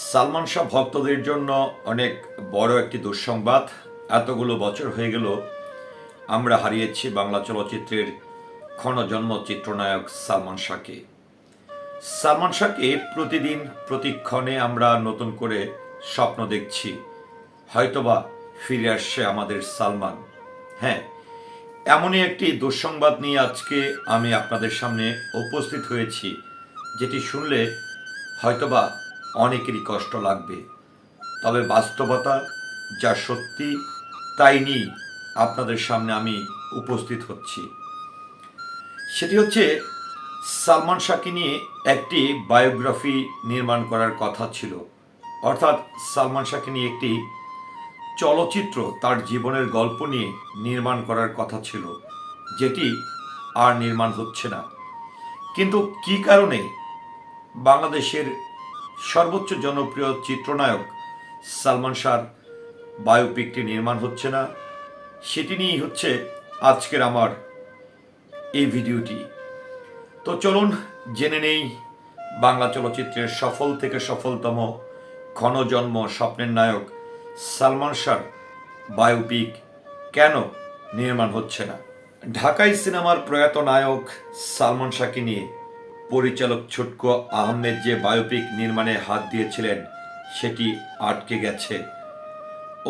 সালমান শাহ ভক্তদের জন্য অনেক বড় একটি দুঃসংবাদ। এতগুলো বছর হয়ে গেল, আমরা হারিয়েছি বাংলা চলচ্চিত্রের ক্ষণজন্ম চিত্রনায়ক সালমান শাহকে। সালমান শাহকে প্রতিদিন, প্রতিক্ষণে আমরা নতুন করে স্বপ্ন দেখছি। হয়তোবা ফিরে আসছে আমাদের সালমান। হ্যাঁ এমনই একটি দুঃসংবাদ নিয়ে আজকে আমি আপনাদের সামনে উপস্থিত হয়েছি, যেটি শুনলে হয়তোবা অনেকেরই কষ্ট লাগবে। তবে বাস্তবতা যা সত্যি, তাই নিয়ে আপনাদের সামনে আমি উপস্থিত হচ্ছি। সেটি হচ্ছে, সালমান শাহকে নিয়ে একটি বায়োগ্রাফি নির্মাণ করার কথা ছিল। অর্থাৎ সালমান শাহকে নিয়ে একটি চলচ্চিত্র তার জীবনের গল্প নিয়ে নির্মাণ করার কথা ছিল, যেটি আর নির্মাণ হচ্ছে না। কিন্তু কি কারণে বাংলাদেশের সর্বোচ্চ জনপ্রিয় চিত্রনায়ক সালমান শাহর বায়োপিকটি নির্মাণ হচ্ছে না। সেটি নিয়েই হচ্ছে আজকের আমার এই ভিডিওটি। তো চলুন জেনে নেই বাংলা চলচ্চিত্রের সফল থেকে সফলতম ক্ষণজন্ম স্বপ্নের নায়ক সালমান শাহর বায়োপিক কেন নির্মাণ হচ্ছে না? ঢাকাই সিনেমার প্রয়াত নায়ক সালমান শাহকে নিয়ে পরিচালক ছুটকো আহমেদ যে বায়োপিক নির্মাণে হাত দিয়েছিলেন, সেটি আটকে গেছে।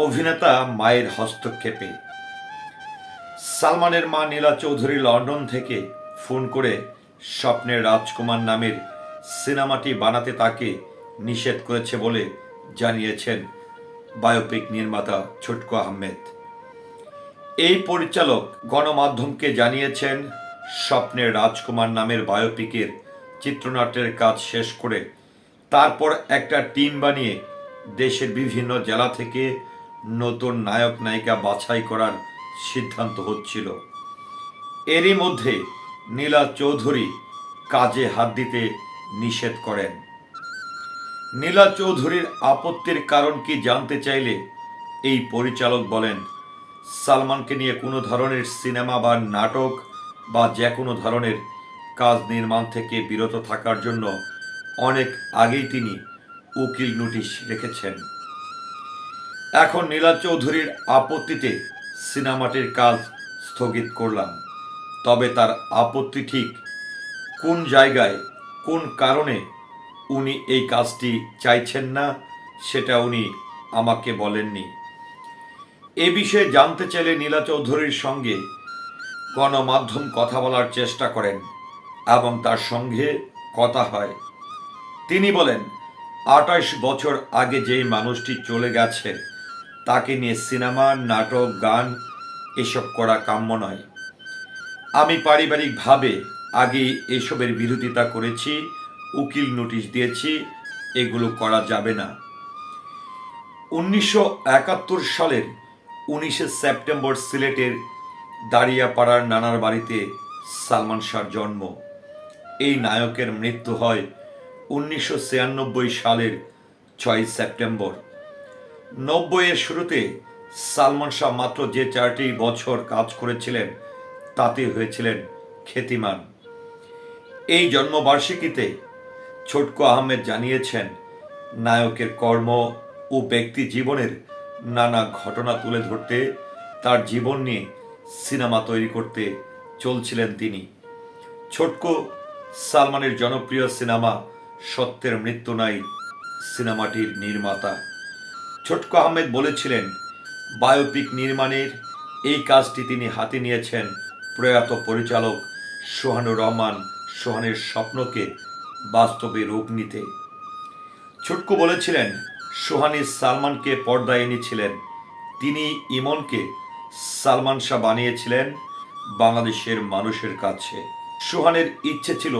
অভিনেতা মায়ের হস্তক্ষেপে। সালমানের মা নীলা চৌধুরী লন্ডন থেকে ফোন করে স্বপ্নের রাজকুমার নামের সিনেমাটি বানাতে তাকে নিষেধ করেছে বলে জানিয়েছেন বায়োপিক নির্মাতা ছুটকো আহমেদ। এই পরিচালক গণমাধ্যমকে জানিয়েছেন স্বপ্নের রাজকুমার নামের বায়োপিকের চিত্রনাট্যের কাজ শেষ করে তারপর একটা টিম বানিয়ে দেশের বিভিন্ন জেলা থেকে নতুন নায়ক, নায়িকা বাছাই করার সিদ্ধান্ত হচ্ছিল। এরই মধ্যে নীলা চৌধুরী কাজে হাত দিতে নিষেধ করেন। নীলা চৌধুরীর আপত্তির কারণ কি জানতে চাইলে এই পরিচালক বলেন, সালমানকে নিয়ে কোনো ধরনের সিনেমা বা নাটক বা যে কোনো ধরনের কাজ নির্মাণ থেকে বিরত থাকার জন্য অনেক আগেই তিনি উকিল নোটিশ রেখেছেন। এখন নীলা চৌধুরীর আপত্তিতে সিনেমাটির কাজ স্থগিত করলাম। তবে তার আপত্তি ঠিক কোন জায়গায়, কোন কারণে উনি এই কাজটি চাইছেন না, সেটা উনি আমাকে বলেননি। এ বিষয়ে জানতে চাইলে নীলা চৌধুরীর সঙ্গে গণমাধ্যম কথা বলার চেষ্টা করেন। এবং তার সঙ্গে কথা হয়। তিনি বলেন আঠাশ বছর আগে যেই মানুষটি চলে গেছে, তাকে নিয়ে সিনেমা, নাটক, গান এসব করা কাম্য নয়। আমি পারিবারিকভাবে আগে এসবের বিরোধিতা করেছি, উকিল নোটিশ দিয়েছি, এগুলো করা যাবে না। উনিশশো একাত্তর সালের উনিশে সেপ্টেম্বর সিলেটের দাঁড়িয়াপাড়ার নানার বাড়িতে সালমান শাহর জন্ম। এই নায়কের মৃত্যু হয় উনিশশো ছিয়ানব্বই সালের ছয় সেপ্টেম্বর। নব্বইয়ের শুরুতে সালমান শাহ মাত্র যে চারটি বছর কাজ করেছিলেন তাতে হয়েছিলেন খ্যাতিমান। এই জন্মবার্ষিকীতে ছোটকো আহমেদ জানিয়েছেন, নায়কের কর্ম ও ব্যক্তি জীবনের নানা ঘটনা তুলে ধরতে, তার জীবন নিয়ে সিনেমা তৈরি করতে চলছিলেন তিনি। ছোটকো সালমানের জনপ্রিয় সিনেমা সত্যের মৃত্যু নাই সিনেমাটির নির্মাতা। ছোটকো আহমেদ বলেছিলেন, বায়োপিক নির্মাণের এই কাজটি তিনি হাতে নিয়েছেন। প্রয়াত পরিচালক সোহানুর রহমান সোহানের স্বপ্নকে বাস্তবে রূপ নিতে। ছোটকু বলেছিলেন সোহানি সালমানকে পর্দায় এনেছিলেন। তিনি ইমনকে সালমান শাহ বানিয়েছিলেন বাংলাদেশের মানুষের কাছে। সোহানের ইচ্ছে ছিল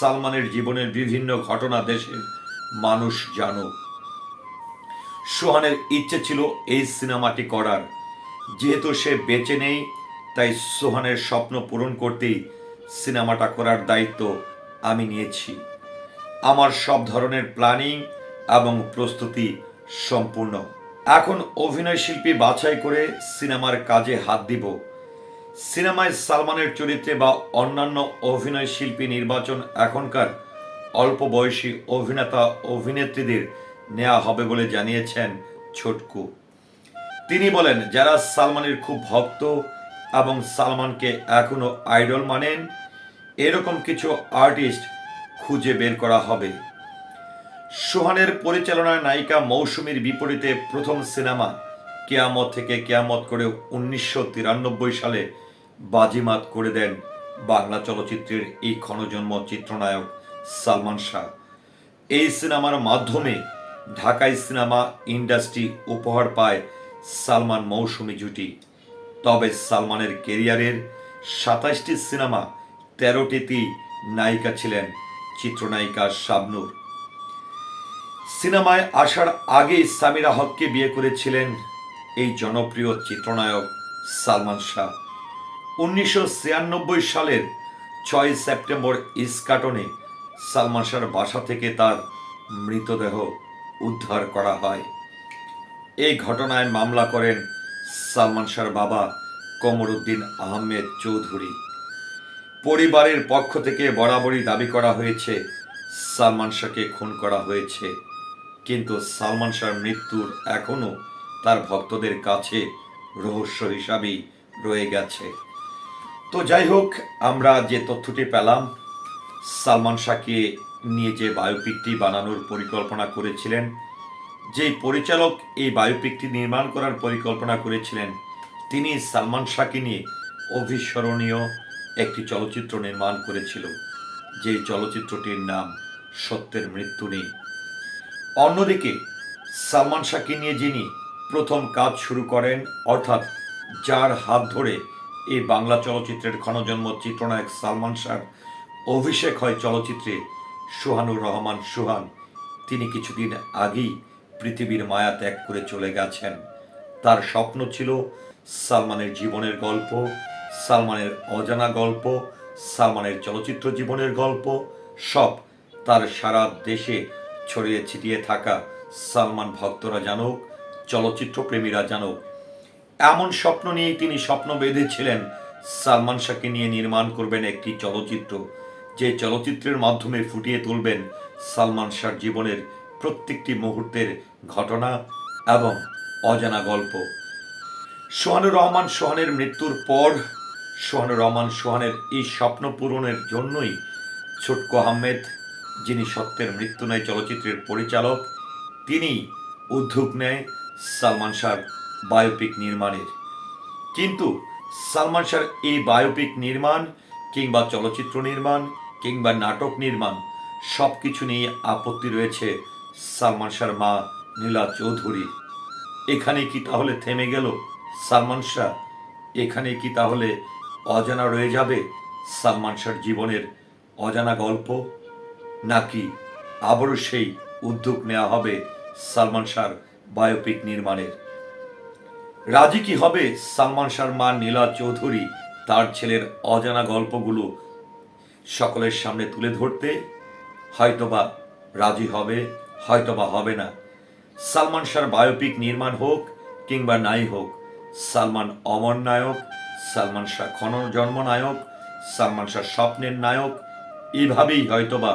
সালমানের জীবনের বিভিন্ন ঘটনা দেশের মানুষ জানুক সোহানের ইচ্ছে ছিল এই সিনেমাটি করার। যেহেতু সে বেঁচে নেই, তাই সোহানের স্বপ্ন পূরণ করতেই সিনেমাটা করার দায়িত্ব আমি নিয়েছি। আমার সব ধরনের প্ল্যানিং এবং প্রস্তুতি সম্পূর্ণ। এখন অভিনয় শিল্পী বাছাই করে সিনেমার কাজে হাত দিব। সিনেমায় সালমানের চরিত্রে বা অন্যান্য অভিনয় শিল্পী নির্বাচন এখনকার অল্প বয়সী অভিনেতা অভিনেত্রীদের নেওয়া হবে বলে জানিয়েছেন ছোটকু। তিনি বলেন, যারা সালমানের খুব ভক্ত এবং সালমানকে এখনও আইডল মানেন, এরকম কিছু আর্টিস্ট খুঁজে বের করা হবে। সোহানের পরিচালনায় নায়িকা মৌসুমীর বিপরীতে প্রথম সিনেমা কেয়ামত থেকে কেয়ামত করে উনিশশো তিরানব্বই সালে বাজিমাত করে দেন বাংলা চলচ্চিত্রের এই ক্ষণজন্ম চিত্রনায়ক সালমান শাহ। এই সিনেমার মাধ্যমে ঢাকাই সিনেমা ইন্ডাস্ট্রি উপহার পায় সালমান মৌসুমী জুটি। তবে সালমানের কেরিয়ারের সাতাশটি সিনেমা তেরোটিতেই নায়িকা ছিলেন চিত্রনায়িকা শাবনূর। সিনেমায় আসার আগেই সামিরা হককে বিয়ে করেছিলেন এই জনপ্রিয় চিত্রনায়ক সালমান শাহ। উনিশশো ছিয়ানব্বই সালের ছয় সেপ্টেম্বর ইস্কাটনে সালমান শাহর বাসা থেকে তার মৃতদেহ উদ্ধার করা হয়। এই ঘটনায় মামলা করেন সালমান শাহর বাবা কমরুদ্দিন আহমেদ চৌধুরী। পরিবারের পক্ষ থেকে বরাবরই দাবি করা হয়েছে, সালমান শাহকে খুন করা হয়েছে। কিন্তু সালমান শাহর মৃত্যুর এখনও তার ভক্তদের কাছে রহস্য হিসাবেই রয়ে গেছে। তো যাই হোক, আমরা যে তথ্যটি পেলাম, সালমান শাহকে নিয়ে যে বায়োপিকটি বানানোর পরিকল্পনা করেছিলেন, যেই পরিচালক এই বায়োপিকটি নির্মাণ করার পরিকল্পনা করেছিলেন, তিনি সালমান শাহকে নিয়ে অভিস্মরণীয় একটি চলচ্চিত্র নির্মাণ করেছিল যে চলচ্চিত্রটির নাম সত্যের মৃত্যু নেই। অন্যদিকে, সালমান শাহকে নিয়ে যিনি প্রথম কাজ শুরু করেন, অর্থাৎ যার হাত ধরে এই বাংলা চলচ্চিত্রের ক্ষণজন্ম চিত্রনায়ক সালমান শাহর অভিষেক হয় চলচ্চিত্রে সুহানুর রহমান সুহান। তিনি কিছুদিন আগেই পৃথিবীর মায়া ত্যাগ করে চলে গেছেন। তার স্বপ্ন ছিল সালমানের জীবনের গল্প, সালমানের অজানা গল্প, সালমানের চলচ্চিত্র জীবনের গল্প, সব তার সারা দেশে ছড়িয়ে ছিটিয়ে থাকা সালমান ভক্তরা জানুক চলচ্চিত্র প্রেমীরা জানুক এমন স্বপ্ন নিয়েই তিনি স্বপ্ন বেঁধেছিলেন। সালমান শাহকে নিয়ে নির্মাণ করবেন একটি চলচ্চিত্র, যে চলচ্চিত্রের মাধ্যমে ফুটিয়ে তুলবেন সালমান শাহর জীবনের প্রত্যেকটি মুহূর্তের ঘটনা এবং অজানা গল্প। সোহানুর রহমান সোহানের মৃত্যুর পর সোহানুর রহমান সোহানের এই স্বপ্ন পূরণের জন্যই ছোটকো আহমেদ, যিনি সত্যের মৃত্যু নেয় চলচ্চিত্রের পরিচালক, তিনি উদ্যোগ নেয় সালমান শাহর বায়োপিক নির্মাণের। কিন্তু সালমান শাহর এই বায়োপিক নির্মাণ, কিংবা চলচ্চিত্র নির্মাণ, কিংবা নাটক নির্মাণ সব কিছু নিয়ে আপত্তি রয়েছে সালমান শাহর মা নীলা চৌধুরী এখানে কি তাহলে থেমে গেল সালমান শাহ? এখানে কি তাহলে অজানা রয়ে যাবে সালমান শাহর জীবনের অজানা গল্প? নাকি আবারও সেই উদ্যোগ নেওয়া হবে সালমান শাহর বায়োপিক নির্মাণের? রাজি কি হবে? সালমান শাহর মা নীলা চৌধুরী, তার ছেলের অজানা গল্পগুলো সকলের সামনে তুলে ধরতে হয়তোবা রাজি হবে, হয়তোবা হবে না। সালমান শাহর বায়োপিক নির্মাণ হোক কিংবা নাই হোক, সালমান অমর নায়ক, সালমান শাহ ক্ষণ জন্ম নায়ক, সালমান শাহ স্বপ্নের নায়ক, এভাবেই হয়তোবা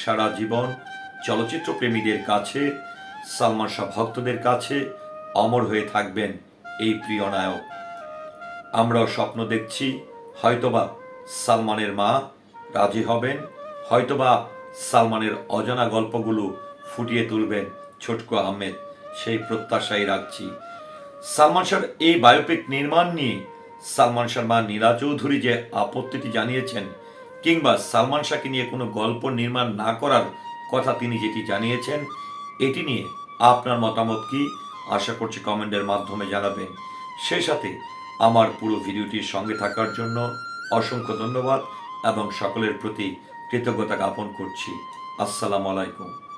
সারা জীবন চলচ্চিত্র প্রেমীদের কাছে, সালমান শাহ ভক্তদের কাছে অমর হয়ে থাকবেন। এই প্রিয় নায়ক। আমরাও স্বপ্ন দেখছি, হয়তোবা সালমানের মা রাজি হবেন, হয়তোবা সালমানের অজানা গল্পগুলো ফুটিয়ে তুলবেন ছোটকো আহমেদ, সেই প্রত্যাশাই রাখছি। সালমান শাহর এই বায়োপিক নির্মাণ নিয়ে সালমান শাহর মা নীলা চৌধুরী যে আপত্তিটি জানিয়েছেন, কিংবা সালমান শাহকে নিয়ে কোনো গল্প নির্মাণ না করার কথা তিনি যেটি জানিয়েছেন, এটি নিয়ে আপনার মতামত কি? আশা করছি কমেন্টের মাধ্যমে জানাবেন। সেই সাথে আমার পুরো ভিডিওটির সঙ্গে থাকার জন্য অসংখ্য ধন্যবাদ এবং সকলের প্রতি কৃতজ্ঞতা জ্ঞাপন করছি। আসসালামু আলাইকুম।